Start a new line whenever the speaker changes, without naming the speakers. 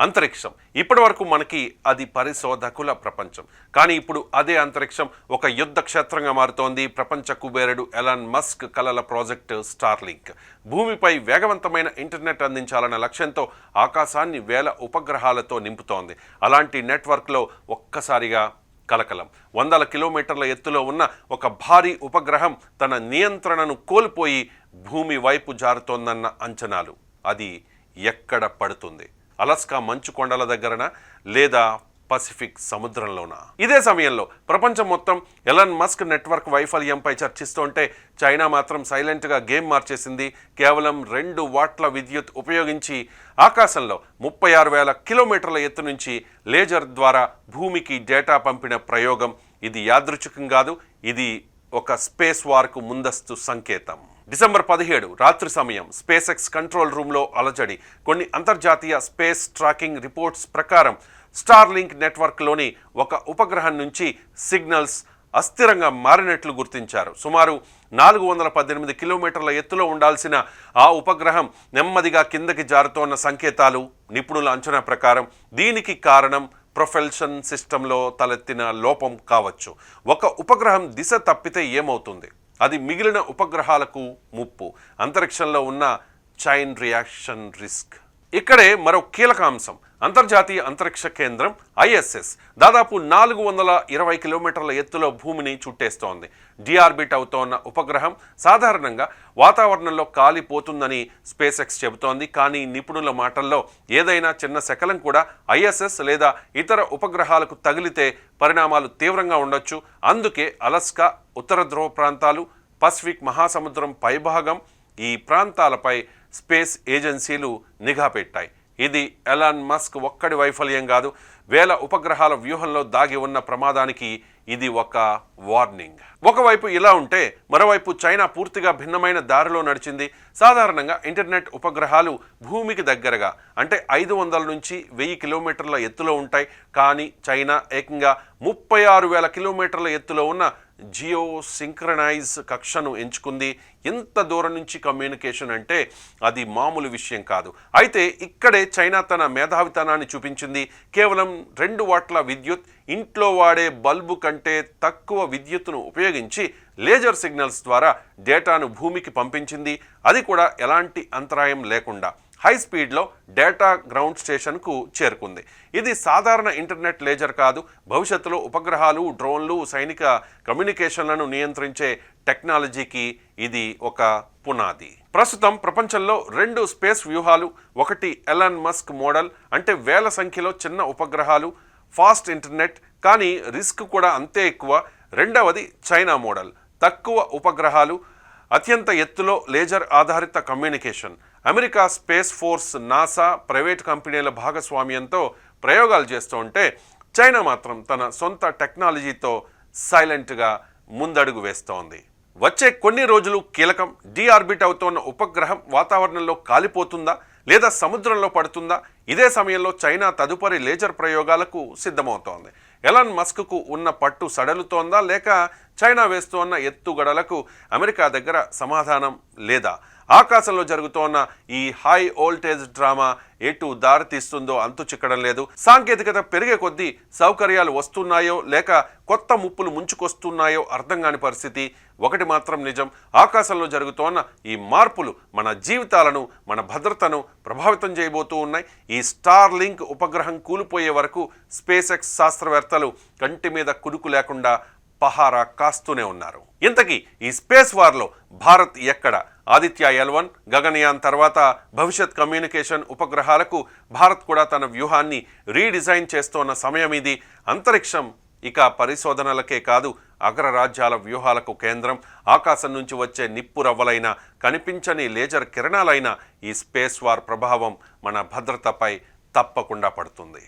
అంతరిక్షం. ఇప్పటి వరకు మనకి అది పరిశోధకుల ప్రపంచం. కానీ ఇప్పుడు అదే అంతరిక్షం ఒక యుద్ధ క్షేత్రంగా మారుతోంది. ప్రపంచ కుబేరుడు ఎలాన్ మస్క్ కలల ప్రాజెక్టు స్టార్లింక్. భూమిపై వేగవంతమైన ఇంటర్నెట్ అందించాలన్న లక్ష్యంతో ఆకాశాన్ని వేల ఉపగ్రహాలతో నింపుతోంది. అలాంటి నెట్వర్క్లో ఒక్కసారిగా కలకలం. వందల కిలోమీటర్ల ఎత్తులో ఉన్న ఒక భారీ ఉపగ్రహం తన నియంత్రణను కోల్పోయి భూమి వైపు జారుతోందన్న అంచనాలు. అది ఎక్కడ పడుతుంది? అలస్కా మంచు కొండల దగ్గరన లేదా పసిఫిక్ సముద్రంలోన? ఇదే సమయంలో ప్రపంచం మొత్తం ఎలన్ మస్క్ నెట్వర్క్ వైఫల్యంపై చర్చిస్తుంటే చైనా మాత్రం సైలెంట్గా గేమ్ మార్చేసింది. కేవలం రెండు వాట్ల విద్యుత్ ఉపయోగించి ఆకాశంలో ముప్పై ఆరు వేల కిలోమీటర్ల ఎత్తు నుంచి లేజర్ ద్వారా భూమికి డేటా పంపిన ప్రయోగం. ఇది యాదృచ్ఛికం కాదు ఇది ఒక స్పేస్ వార్కు ముందస్తు సంకేతం. డిసెంబర్ పదిహేడు రాత్రి సమయం స్పేస్ ఎక్స్ కంట్రోల్ రూమ్లో అలజడి. కొన్ని అంతర్జాతీయ స్పేస్ ట్రాకింగ్ రిపోర్ట్స్ ప్రకారం స్టార్లింక్ నెట్వర్క్లోని ఒక ఉపగ్రహం నుంచి సిగ్నల్స్ అస్థిరంగా మారినట్లు గుర్తించారు. సుమారు నాలుగు వందల పద్దెనిమిది కిలోమీటర్ల ఎత్తులో ఉండాల్సిన ఆ ఉపగ్రహం నెమ్మదిగా కిందకి జారుతోన్న సంకేతాలు నిపుణుల అంచనా ప్రకారం దీనికి కారణం ప్రొఫెల్షన్ సిస్టంలో తలెత్తిన లోపం కావచ్చు. ఒక ఉపగ్రహం దిశ తప్పితే ఏమవుతుంది? అది మిగిలిన ఉపగ్రహాలకు ముప్పు. అంతరిక్షంలో ఉన్న చైన్ రియాక్షన్ రిస్క్. ఇక్కడే మరో కీలక అంశం అంతర్జాతీయ అంతరిక్ష కేంద్రం ఐఎస్ఎస్ దాదాపు నాలుగు వందల ఇరవై కిలోమీటర్ల ఎత్తులో భూమిని చుట్టేస్తోంది. డిఆర్బిట్ అవుతోన్న ఉపగ్రహం సాధారణంగా వాతావరణంలో కాలిపోతుందని స్పేస్ ఎక్స్ చెబుతోంది. కానీ నిపుణుల మాటల్లో ఏదైనా చిన్న శకలం కూడా ఐఎస్ఎస్ లేదా ఇతర ఉపగ్రహాలకు తగిలితే పరిణామాలు తీవ్రంగా ఉండొచ్చు. అందుకే అలస్కా ఉత్తర ధ్రువ ప్రాంతాలు పసిఫిక్ మహాసముద్రం పైభాగం ఈ ప్రాంతాలపై స్పేస్ ఏజెన్సీలు నిఘా పెట్టాయి. ఇది ఎలాన్ మస్క్ ఒక్కడి వైఫల్యం కాదు. వేల ఉపగ్రహాల వ్యూహంలో దాగి ఉన్న ప్రమాదానికి ఇది ఒక వార్నింగ్. ఒకవైపు ఇలా ఉంటే మరోవైపు చైనా పూర్తిగా భిన్నమైన దారిలో నడిచింది. సాధారణంగా ఇంటర్నెట్ ఉపగ్రహాలు భూమికి దగ్గరగా అంటే ఐదు వందల నుంచి వెయ్యి కిలోమీటర్ల ఎత్తులో ఉంటాయి. కానీ చైనా ఏకంగా ముప్పై ఆరు వేల కిలోమీటర్ల ఎత్తులో ఉన్న జియో సింక్రనైజ్ కక్షను ఎంచుకుంది. ఎంత దూరం నుంచి కమ్యూనికేషన్ అంటే అది మామూలు విషయం కాదు. అయితే ఇక్కడే చైనా తన మేధావితనాన్ని చూపించింది. కేవలం రెండు వాట్ల విద్యుత్ ఇంట్లో వాడే బల్బు కంటే తక్కువ విద్యుత్తును ఉపయోగించి లేజర్ సిగ్నల్స్ ద్వారా డేటాను భూమికి పంపించింది. అది కూడా ఎలాంటి అంతరాయం లేకుండా. హై స్పీడ్లో డేటా గ్రౌండ్ స్టేషన్కు చేరుకుంది. ఇది సాధారణ ఇంటర్నెట్ లేజర్ కాదు. భవిష్యత్తులో ఉపగ్రహాలు డ్రోన్లు సైనిక కమ్యూనికేషన్లను నియంత్రించే టెక్నాలజీకి ఇది ఒక పునాది. ప్రస్తుతం ప్రపంచంలో రెండు స్పేస్ వ్యూహాలు ఒకటి ఎలాన్ మస్క్ మోడల్ అంటే వేల సంఖ్యలో చిన్న ఉపగ్రహాలు ఫాస్ట్ ఇంటర్నెట్ కానీ రిస్క్ కూడా అంతే ఎక్కువ. రెండవది చైనా మోడల్ తక్కువ ఉపగ్రహాలు అత్యంత ఎత్తులో లేజర్ ఆధారిత communication. America space force NASA private కంపెనీల భాగస్వామ్యంతో ప్రయోగాలు చేస్తూ ఉంటే చైనా మాత్రం తన సొంత టెక్నాలజీతో సైలెంట్గా ముందడుగు వేస్తోంది. వచ్చే కొన్ని రోజులు కీలకం. డిఆర్బిట్ అవుతోన్న ఉపగ్రహం వాతావరణంలో కాలిపోతుందా లేదా సముద్రంలో పడుతుందా? ఇదే సమయంలో చైనా తదుపరి లేజర్ ప్రయోగాలకు సిద్ధమవుతోంది. ఎలాన్ మస్క్కు ఉన్న పట్టు సడలుతోందా లేక చైనా వేస్తోన్న ఎత్తుగడలకు అమెరికా దగ్గర సమాధానం లేదా? ఆకాశంలో జరుగుతోన్న ఈ హై వోల్టేజ్ డ్రామా ఎటు దారితీస్తుందో అంతు చిక్కడం లేదు. సాంకేతికత పెరిగే కొద్దీ సౌకర్యాలు వస్తున్నాయో లేక కొత్త ముప్పులు ముంచుకొస్తున్నాయో అర్థం కాని పరిస్థితి ఒకటి మాత్రం నిజం. ఆకాశంలో జరుగుతోన్న ఈ మార్పులు మన జీవితాలను మన భద్రతను ప్రభావితం చేయబోతూ ఉన్నాయి. ఈ స్టార్ లింక్ ఉపగ్రహం కూలిపోయే వరకు స్పేస్ ఎక్స్ శాస్త్రవేత్తలు కంటి మీద కుడుకు లేకుండా పహారా కాస్తూనే ఉన్నారు. ఇంతకీ ఈ స్పేస్ వార్లో భారత్ ఎక్కడ? ఆదిత్య ఎల్వన్ గగనయాన్ తర్వాత భవిష్యత్ కమ్యూనికేషన్ ఉపగ్రహాలకు భారత్ కూడా తన వ్యూహాన్ని రీడిజైన్ చేస్తోన్న సమయం ఇది. అంతరిక్షం ఇక పరిశోధనలకే కాదు అగ్రరాజ్యాల వ్యూహాలకు కేంద్రం. ఆకాశం నుంచి వచ్చే నిప్పు రవ్వలైన కనిపించని లేజర్ కిరణాలైన ఈ స్పేస్ వార్ ప్రభావం మన భద్రతపై తప్పకుండా పడుతుంది.